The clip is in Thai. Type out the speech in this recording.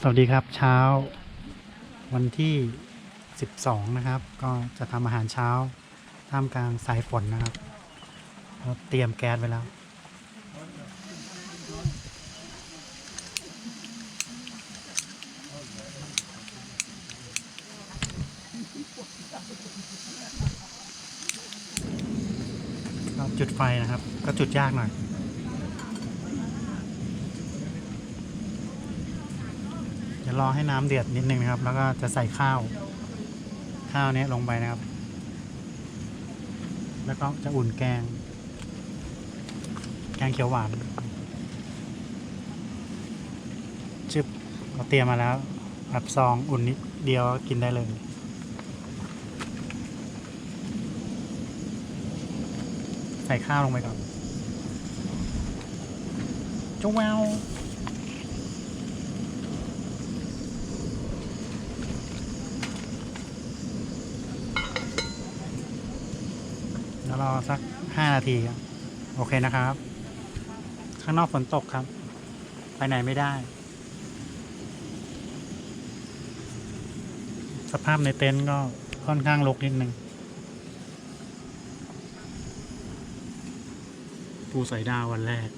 สวัสดีครับเช้าวันที่ 12 นะครับ ก็จะทำอาหารเช้าท่ามกลางสายฝนนะครับเราเตรียมแก๊สไว้แล้วก็จุดไฟนะครับ ก็จุดยากหน่อย เดี๋ยวรอให้น้ำเดือดนิดนึงนะครับ แล้วก็จะใส่ข้าว ข้าวเนี้ยลงไปนะครับ แล้วก็จะอุ่นแกง แกงเขียวหวานชึบเราเตรียมมาแล้วแบบซองอุ่นนิดเดียวก็กินได้เลยใส่ข้าวลงไปก่อนจ้าว้วรอสักห้านาทีครับ โอเคนะครับ ข้างนอกฝนตกครับ ไปไหนไม่ได้ สภาพในเต็นท์ก็ค่อนข้างรกนิดนึงปูใส่ดาววันแรก